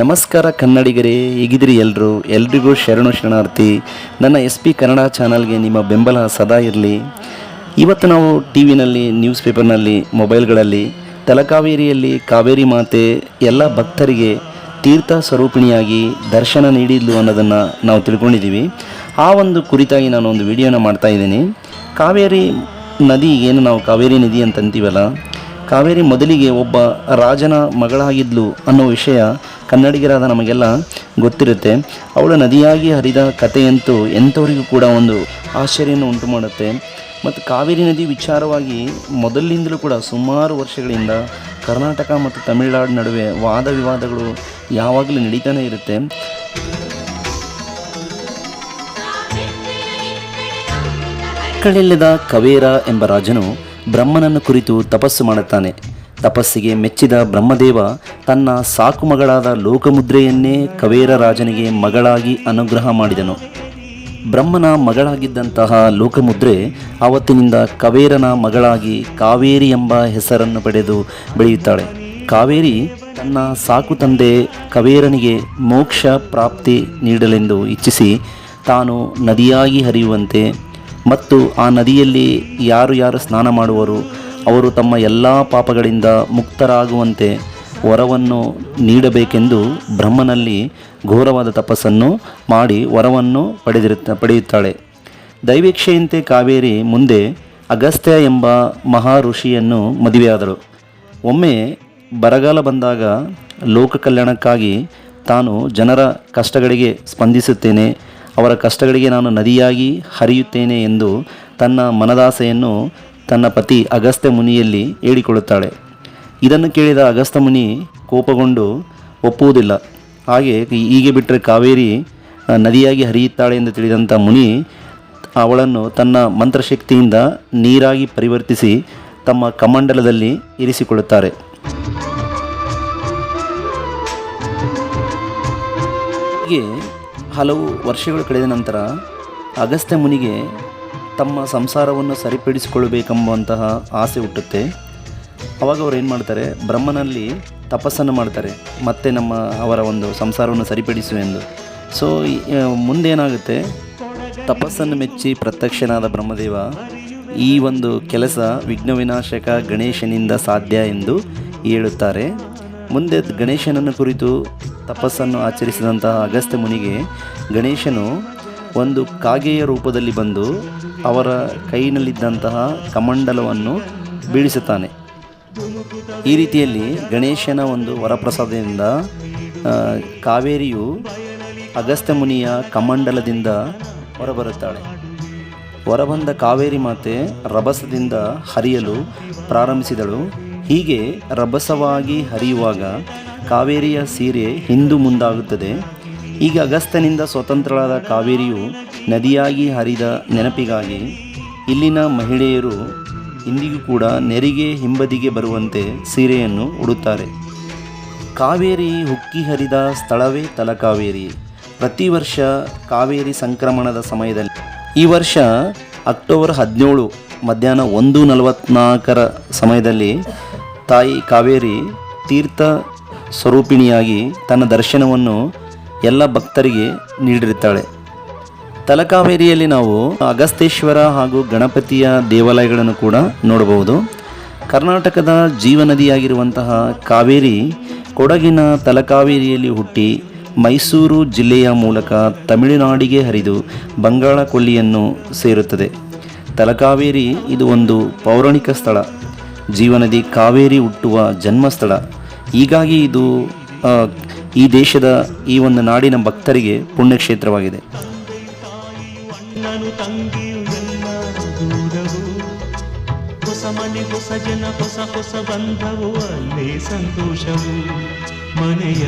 ನಮಸ್ಕಾರ ಕನ್ನಡಿಗರೇ, ಹೇಗಿದ್ದೀರಿ ಎಲ್ಲರೂ ಎಲ್ರಿಗೂ ಶರಣು ಶರಣಾರ್ಥಿ. ನನ್ನ ಎಸ್ ಪಿ ಕನ್ನಡ ಚಾನಲ್ಗೆ ನಿಮ್ಮ ಬೆಂಬಲ ಸದಾ ಇರಲಿ. ಇವತ್ತು ನಾವು ಟಿ ವಿನಲ್ಲಿ ನ್ಯೂಸ್ ಪೇಪರ್ನಲ್ಲಿ ಮೊಬೈಲ್ಗಳಲ್ಲಿ, ತಲಕಾವೇರಿಯಲ್ಲಿ ಕಾವೇರಿ ಮಾತೆ ಎಲ್ಲ ಭಕ್ತರಿಗೆ ತೀರ್ಥ ಸ್ವರೂಪಿಣಿಯಾಗಿ ದರ್ಶನ ನೀಡಿದ್ಲು ಅನ್ನೋದನ್ನು ನಾವು ತಿಳ್ಕೊಂಡಿದ್ದೀವಿ. ಆ ಒಂದು ಕುರಿತಾಗಿ ನಾನು ಒಂದು ವಿಡಿಯೋನ ಮಾಡ್ತಾಯಿದ್ದೀನಿ ಕಾವೇರಿ ನದಿ ಏನು? ನಾವು ಕಾವೇರಿ ನದಿ ಅಂತ ಅಂತೀವಲ್ಲ ಕಾವೇರಿ ಮೊದಲಿಗೆ ಒಬ್ಬ ರಾಜನ ಮಗಳಾಗಿದ್ಲು ಅನ್ನೋ ವಿಷಯ ಕನ್ನಡಿಗರಾದ ನಮಗೆಲ್ಲ ಗೊತ್ತಿರುತ್ತೆ. ಅವಳು ನದಿಯಾಗಿ ಹರಿದ ಕಥೆಯಂತೂ ಎಂಥವರಿಗೂ ಕೂಡ ಒಂದು ಆಶ್ಚರ್ಯವನ್ನು ಉಂಟು ಮಾಡುತ್ತೆ ಮತ್ತು ಕಾವೇರಿ ನದಿ ವಿಚಾರವಾಗಿ ಮೊದಲಿನಿಂದಲೂ ಕೂಡ ಸುಮಾರು ವರ್ಷಗಳಿಂದ ಕರ್ನಾಟಕ ಮತ್ತು ತಮಿಳುನಾಡು ನಡುವೆ ವಾದ ವಿವಾದಗಳು ಯಾವಾಗಲೂ ನಡೀತಾನೆ ಇರುತ್ತೆ. ಕಳೆಲ್ಲದ ಕವೇರ ಎಂಬ ರಾಜನು ಬ್ರಹ್ಮನನ್ನು ಕುರಿತು ತಪಸ್ಸು ಮಾಡುತ್ತಾನೆ. ತಪಸ್ಸಿಗೆ ಮೆಚ್ಚಿದ ಬ್ರಹ್ಮದೇವ ತನ್ನ ಸಾಕು ಮಗಳಾದ ಲೋಕಮುದ್ರೆಯನ್ನೇ ಕವೇರ ರಾಜನಿಗೆ ಮಗಳಾಗಿ ಅನುಗ್ರಹ ಮಾಡಿದನು. ಬ್ರಹ್ಮನ ಮಗಳಾಗಿದ್ದಂತಹ ಲೋಕಮುದ್ರೆ ಆವತ್ತಿನಿಂದ ಕವೇರನ ಮಗಳಾಗಿ ಕಾವೇರಿ ಎಂಬ ಹೆಸರನ್ನು ಪಡೆದು ಬೆಳೆಯುತ್ತಾಳೆ. ಕಾವೇರಿ ತನ್ನ ಸಾಕು ತಂದೆ ಕವೇರನಿಗೆ ಮೋಕ್ಷ ಪ್ರಾಪ್ತಿ ನೀಡಲೆಂದು ಇಚ್ಛಿಸಿ ತಾನು ನದಿಯಾಗಿ ಹರಿಯುವಂತೆ ಮತ್ತು ಆ ನದಿಯಲ್ಲಿ ಯಾರು ಯಾರು ಸ್ನಾನ ಮಾಡುವರು, ಅವರು ತಮ್ಮ ಎಲ್ಲ ಪಾಪಗಳಿಂದ ಮುಕ್ತರಾಗುವಂತೆ ವರವನ್ನು ನೀಡಬೇಕೆಂದು ಬ್ರಹ್ಮನಲ್ಲಿ ಘೋರವಾದ ತಪಸ್ಸನ್ನು ಮಾಡಿ ವರವನ್ನು ಪಡೆದಿರುತ್ತ, ಪಡೆಯುತ್ತಾಳೆ. ದೈವೇಕ್ಷೆಯಂತೆ ಕಾವೇರಿ ಮುಂದೆ ಅಗಸ್ತ್ಯ ಎಂಬ ಮಹಾ ಋಷಿಯನ್ನು ಮದುವೆಯಾದಳು ಒಮ್ಮೆ ಬರಗಾಲ ಬಂದಾಗ ಲೋಕ ಕಲ್ಯಾಣಕ್ಕಾಗಿ ತಾನು ಜನರ ಕಷ್ಟಗಳಿಗೆ ಸ್ಪಂದಿಸುತ್ತೇನೆ ಅವರ ಕಷ್ಟಗಳಿಗೆ ನಾನು ನದಿಯಾಗಿ ಹರಿಯುತ್ತೇನೆ ಎಂದು ತನ್ನ ಮನದಾಸೆಯನ್ನು ತನ್ನ ಪತಿ ಅಗಸ್ತ್ಯ ಮುನಿಯಲ್ಲಿ ಹೇಳಿಕೊಳ್ಳುತ್ತಾಳೆ. ಇದನ್ನು ಕೇಳಿದ ಅಗಸ್ತ್ಯ ಮುನಿ ಕೋಪಗೊಂಡು ಒಪ್ಪುವುದಿಲ್ಲ. ಹಾಗೆ ಹೀಗೆ ಬಿಟ್ಟರೆ ಕಾವೇರಿ ನದಿಯಾಗಿ ಹರಿಯುತ್ತಾಳೆ ಎಂದು ತಿಳಿದಂಥ ಮುನಿ ಅವಳನ್ನು ತನ್ನ ಮಂತ್ರಶಕ್ತಿಯಿಂದ ನೀರಾಗಿ ಪರಿವರ್ತಿಸಿ ತಮ್ಮ ಕಮಂಡಲದಲ್ಲಿ ಇರಿಸಿಕೊಳ್ಳುತ್ತಾರೆ. ಹೀಗೆ ಹಲವು ವರ್ಷಗಳು ಕಳೆದ ನಂತರ ಅಗಸ್ತ್ಯ ಮುನಿಗೆ ತಮ್ಮ ಸಂಸಾರವನ್ನು ಸರಿಪಡಿಸಿಕೊಳ್ಳಬೇಕೆಂಬಂತಹ ಆಸೆ ಹುಟ್ಟುತ್ತೆ. ಅವಾಗ ಅವರು ಏನು ಮಾಡ್ತಾರೆ? ಬ್ರಹ್ಮನಲ್ಲಿ ತಪಸ್ಸನ್ನು ಮಾಡ್ತಾರೆ. ಮತ್ತೆ ನಮ್ಮ ಅವರ ಒಂದು ಸಂಸಾರವನ್ನು ಸರಿಪಡಿಸು ಎಂದು. ಸೊ ಮುಂದೇನಾಗುತ್ತೆ ತಪಸ್ಸನ್ನು ಮೆಚ್ಚಿ ಪ್ರತ್ಯಕ್ಷನಾದ ಬ್ರಹ್ಮದೇವ ಈ ಒಂದು ಕೆಲಸ ವಿಘ್ನ ವಿನಾಶಕ ಗಣೇಶನಿಂದ ಸಾಧ್ಯ ಎಂದು ಹೇಳುತ್ತಾರೆ. ಮುಂದೆ ಗಣೇಶನನ್ನು ಕುರಿತು ತಪಸ್ಸನ್ನು ಆಚರಿಸಿದಂತಹ ಅಗಸ್ತ್ಯ ಮುನಿಗೆ ಗಣೇಶನು ಒಂದು ಕಾಗೆಯ ರೂಪದಲ್ಲಿ ಬಂದು ಅವರ ಕೈನಲ್ಲಿದ್ದಂತಹ ಕಮಂಡಲವನ್ನು ಬೀಳಿಸುತ್ತಾನೆ. ಈ ರೀತಿಯಲ್ಲಿ ಗಣೇಶನ ಒಂದು ವರಪ್ರಸಾದದಿಂದ ಕಾವೇರಿಯು ಅಗಸ್ತ್ಯ ಮುನಿಯ ಕಮಂಡಲದಿಂದ ಹೊರಬರುತ್ತಾಳೆ. ಹೊರಬಂದ ಕಾವೇರಿ ಮಾತೆ ರಭಸದಿಂದ ಹರಿಯಲು ಪ್ರಾರಂಭಿಸಿದಳು. ಹೀಗೆ ರಭಸವಾಗಿ ಹರಿಯುವಾಗ ಕಾವೇರಿಯ ಸೀರೆ ಹಿಂದು ಮುಂದಾಗುತ್ತದೆ. ಈಗ ಅಗಸ್ತನಿಂದ ಸ್ವತಂತ್ರಳಾದ ಕಾವೇರಿಯು ನದಿಯಾಗಿ ಹರಿದ ನೆನಪಿಗಾಗಿ ಇಲ್ಲಿನ ಮಹಿಳೆಯರು ಇಂದಿಗೂ ಕೂಡ ನೆರಿಗೆ ಹಿಂಬದಿಗೆ ಬರುವಂತೆ ಸೀರೆಯನ್ನು ಉಡುತ್ತಾರೆ. ಕಾವೇರಿ ಹುಕ್ಕಿ ಹರಿದ ಸ್ಥಳವೇ ತಲಕಾವೇರಿ. ಪ್ರತಿ ವರ್ಷ ಕಾವೇರಿ ಸಂಕ್ರಮಣದ ಸಮಯದಲ್ಲಿ ಈ ವರ್ಷ ಅಕ್ಟೋಬರ್ ಹದಿನೇಳು ಮಧ್ಯಾಹ್ನ ಒಂದು ನಲವತ್ನಾಲ್ಕರ ಸಮಯದಲ್ಲಿ ತಾಯಿ ಕಾವೇರಿ ತೀರ್ಥ ಸ್ವರೂಪಿಣಿಯಾಗಿ ತನ್ನ ದರ್ಶನವನ್ನು ಎಲ್ಲ ಭಕ್ತರಿಗೆ ನೀಡಿರುತ್ತಾಳೆ. ತಲಕಾವೇರಿಯಲ್ಲಿ ನಾವು ಅಗಸ್ತೇಶ್ವರ ಹಾಗೂ ಗಣಪತಿಯ ದೇವಾಲಯಗಳನ್ನು ಕೂಡ ನೋಡಬಹುದು. ಕರ್ನಾಟಕದ ಜೀವನದಿಯಾಗಿರುವಂತಹ ಕಾವೇರಿ ಕೊಡಗಿನ ತಲಕಾವೇರಿಯಲ್ಲಿ ಹುಟ್ಟಿ ಮೈಸೂರು ಜಿಲ್ಲೆಯ ಮೂಲಕ ತಮಿಳುನಾಡಿಗೆ ಹರಿದು ಬಂಗಾಳ ಕೊಲ್ಲಿಯನ್ನು ಸೇರುತ್ತದೆ. ತಲಕಾವೇರಿ ಇದು ಒಂದು ಪೌರಾಣಿಕ ಸ್ಥಳ. ಜೀವನದಿ ಕಾವೇರಿ ಹುಟ್ಟುವ ಜನ್ಮಸ್ಥಳ. ಹೀಗಾಗಿ ಇದು ಈ ದೇಶದ ಈ ಒಂದು ನಾಡಿನ ಭಕ್ತರಿಗೆ ಪುಣ್ಯಕ್ಷೇತ್ರವಾಗಿದೆ. ಮನೆ, ಹೊಸ ಜನ, ಹೊಸ ಹೊಸ ಬಂಧವು, ಅಲ್ಲೇ ಸಂತೋಷವು. ಮನೆಯ